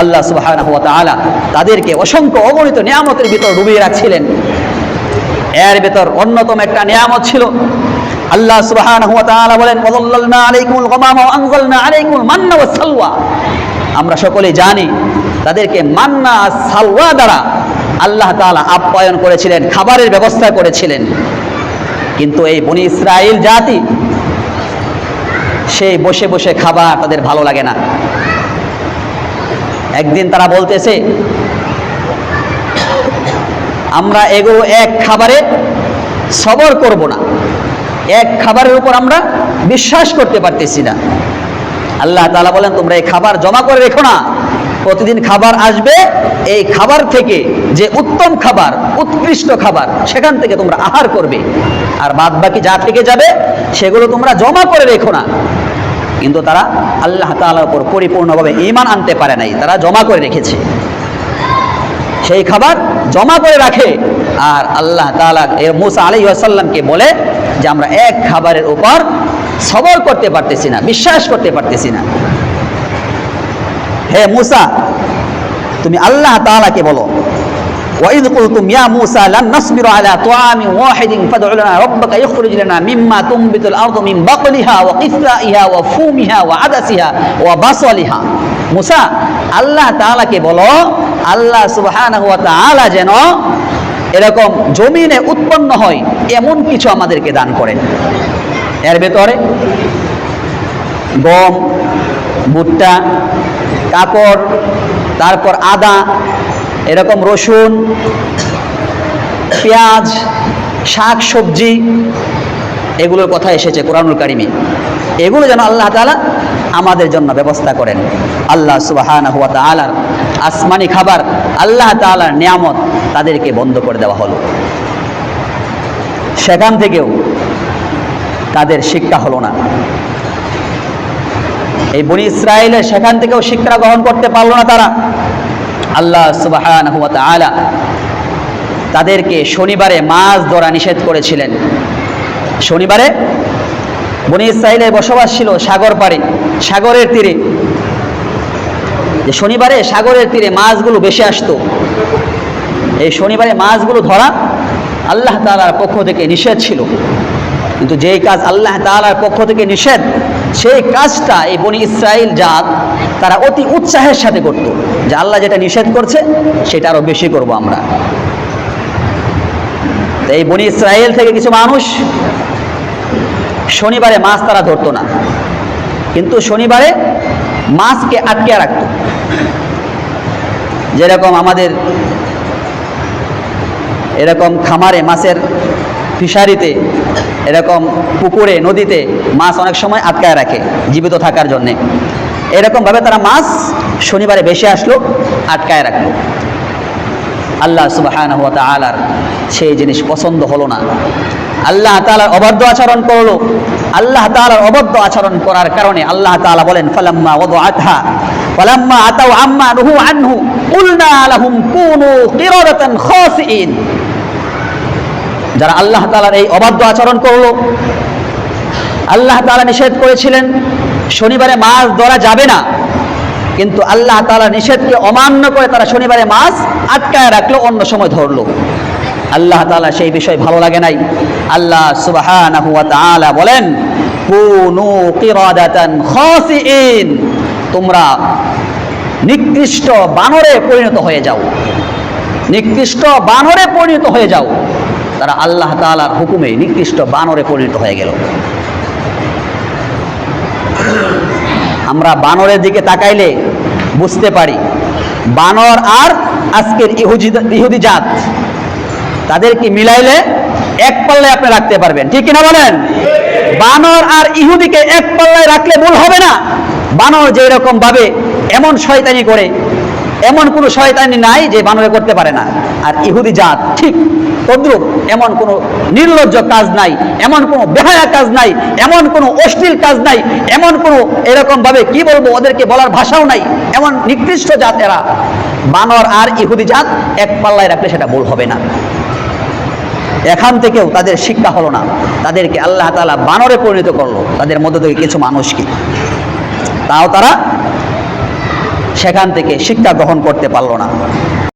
আল্লাহ সুবাহ তাদেরকে অসংখ্য অগণিত নিয়ামতের ভিতর ডুবিয়ে রাখছিলেন। এর ভেতর অন্যতম একটা নিয়ামত ছিল। আল্লাহ তাআলা বলেন আমরা সকলে জানি, তাদেরকে মান্না সালওয়া দ্বারা আল্লাহ তাআলা আপ্যায়ন করেছিলেন, খাবারের ব্যবস্থা করেছিলেন। কিন্তু এই বনি ইসরাইল জাতি, সেই বসে বসে খাবার তাদের ভালো লাগে না। একদিন তারা বলতেছে, আমরা এগুলো এক খাবারে সবর করব না। এক খাবারের উপর আমরা বিশ্বাস করতে পারতেছি না। আল্লাহ তাআলা বলেন, তোমরা এই খাবার জমা করে রেখো না। প্রতিদিন খাবার আসবে, এই খাবার থেকে যে উত্তম খাবার, উৎকৃষ্ট খাবার, সেখান থেকে তোমরা আহার করবে। আর বাদ বাকি যা থেকে যাবে, সেগুলো তোমরা জমা করে রেখো না। কিন্তু তারা আল্লাহ তাআলার উপর পরিপূর্ণভাবে ঈমান আনতে পারে নাই, তারা জমা করে রেখেছে। সেই খাবার জমা করে রাখে। আর আল্লাহ এর মুসা আলী আসাল্লামকে বলে যে, আমরা এক খাবারের উপর সবর করতে পারতেছি না, বিশ্বাস করতে পারতেছি না। হে মুসা, তুমি আল্লাহ তাআলাকে বলো وإذ قلتم يا موسى لن نصبر على طعام واحد فادع لنا ربك يخرج لنا مما تنبت الأرض من بقلها وقثائها وفومها وعدسها وبصلها মুসা আল্লাহ তাআলাকে বলো আল্লাহ সুবহানাহু ওয়া তাআলা যেন এরকম জমিনে উৎপন্ন হয় এমন কিছু আমাদেরকে দান করেন এর ভেতরে গম ভুট্টা কাপড় তারপর আদা এরকম রসুন, পেঁয়াজ, শাক, সবজি, এগুলোর কথা এসেছে কোরআনুল কারিমে। এগুলো যেন আল্লাহ তাআলা আমাদের জন্য ব্যবস্থা করেন। আল্লাহ সুবাহান হুয়া তালার আসমানি খাবার, আল্লাহ তাআলার নিয়ামত তাদেরকে বন্ধ করে দেওয়া হলো। সেখান থেকেও তাদের শিক্ষা হলো না। এই বনি ইসরায়েলের সেখান থেকেও শিক্ষা গ্রহণ করতে পারল না তারা। আল্লাহ তাআলা তাদেরকে শনিবারে মাছ ধরা নিষেধ করেছিলেন। শনিবারে বনি ইসরায়েলের বসবাস ছিল সাগর পাড়ে, সাগরের তীরে। যে শনিবারে সাগরের তীরে মাছগুলো বেশি আসতো। এই শনিবারে মাছগুলো ধরা আল্লাহ তালার পক্ষ থেকে নিষেধ ছিল। কিন্তু যেই কাজ আল্লাহ তাআলার পক্ষ থেকে নিষেধ, সেই কাজটা এই বনি ইসরায়েল জাত তারা অতি উৎসাহের সাথে করত। যে আল্লাহ যেটা নিষেধ করছে, সেটা আরও বেশি করব আমরা। এই বনি ইসরায়েল থেকে কিছু মানুষ শনিবারে মাছ তারা ধরতো না। কিন্তু শনিবারে মাছকে আটকে রাখত। যেরকম আমাদের এরকম খামারে মাছের ফিশারিতে, এরকম পুকুরে, নদীতে মাছ অনেক সময় আটকায় রাখে জীবিত থাকার জন্যে। এরকমভাবে তারা মাছ শনিবারে বেশি আসলো, আটকায় রাখল। আল্লাহ সুবাহান আলার সেই জিনিস পছন্দ হলো না। আল্লাহ তালার অবাধ্য আচরণ করল। আল্লাহ তালার অবাধ্য আচরণ করার কারণে আল্লাহ তালা বলেন, ফালাম্মা ওদ আথা ফালাম্মা আতাও আম্মা নুহু আনহু, কুলনা লাহুম কুনু কিরাদাতান খাসিইন যারা আল্লাহ তালার এই অবাধ্য আচরণ করল, আল্লাহ তালা নিষেধ করেছিলেন শনিবারে মাছ ধরা যাবে না। কিন্তু আল্লাহ তালা নিষেধকে অমান্য করে তারা শনিবারে মাছ আটকায় রাখল, অন্য সময় ধরলো। আল্লাহ তালা সেই বিষয় ভালো লাগে নাই। আল্লাহ তাআলা বলেন তোমরা নিকৃষ্ট বানরে পরিণত হয়ে যাও। নিকৃষ্ট বানরে পরিণত হয়ে যাও। তারা আল্লাহ তাআলার হুকুমে নিকৃষ্ট বানরে পরিণত হয়ে গেল। আমরা বানরের দিকে তাকাইলে বুঝতে পারি, বানর আর আজকের ইহুদি ইহুদি জাত, তাদেরকে মিলাইলে এক পাল্লায় আপনি রাখতে পারবেন, ঠিক কিনা বলেন? বানর আর ইহুদিকে এক পাল্লায় রাখলে ভুল হবে না। বানর যেরকম ভাবে এমন শয়তানি করে এমন কোনো শয়তানি নাই যে বানরে করতে পারে না। আর ইহুদি জাত, ঠিক তদ্রুপ, এমন কোনো নির্লজ্জ কাজ নাই, এমন কোনো বেহায়া কাজ নাই, এমন কোনো অশ্লীল কাজ নাই, এমন কোনো এরকম ভাবে কি বলব, ওদেরকে বলার ভাষাও নাই, এমন নিকৃষ্ট জাত এরা। বানর আর ইহুদি জাত এক পাল্লায় রাখলে সেটা ভুল হবে না। এখান থেকেও তাদের শিক্ষা হলো না। তাদেরকে আল্লাহ তাআলা বানরে পরিণত করল। তাদের মধ্য থেকে কিছু মানুষকে। তাও তারা সেখান থেকে শিক্ষা গ্রহণ করতে পারল না।